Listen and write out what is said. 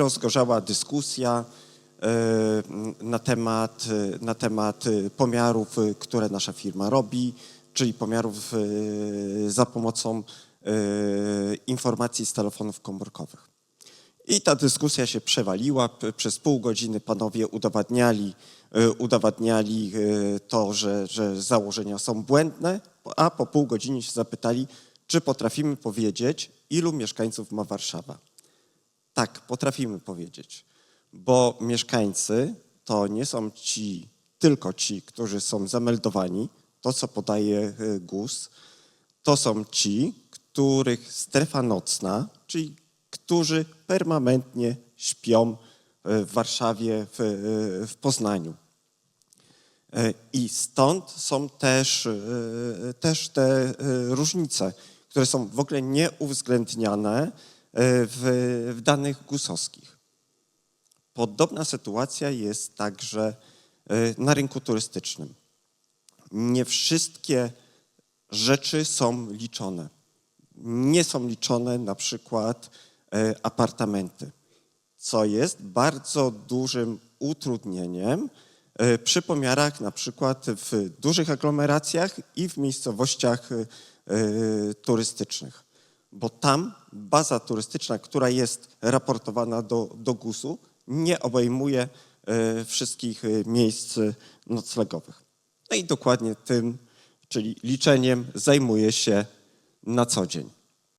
Rozgorzała dyskusja e, na temat, e, na temat e, pomiarów, które nasza firma robi, czyli pomiarów za pomocą informacji z telefonów komórkowych. I ta dyskusja się przewaliła. Przez pół godziny panowie udowadniali, udowadniali to, że, że założenia są błędne, a po pół godzinie się zapytali, czy potrafimy powiedzieć, ilu mieszkańców ma Warszawa. Tak, potrafimy powiedzieć, bo mieszkańcy to nie są ci, tylko ci, którzy są zameldowani, to co podaje e, GUS, to są ci, których strefa nocna, czyli którzy permanentnie śpią e, w Warszawie, w, e, w Poznaniu. I stąd są też, też te różnice, które są w ogóle nieuwzględniane w, w danych gusowskich. Podobna sytuacja jest także e, na rynku turystycznym. Nie wszystkie rzeczy są liczone. Nie są liczone na przykład e, apartamenty, co jest bardzo dużym utrudnieniem e, przy pomiarach na przykład w dużych aglomeracjach i w miejscowościach e, e, turystycznych. Bo tam baza turystyczna, która jest raportowana do, do GUS-u, nie obejmuje e, wszystkich e, miejsc e, noclegowych. No i dokładnie tym, czyli liczeniem, zajmuje się na co dzień.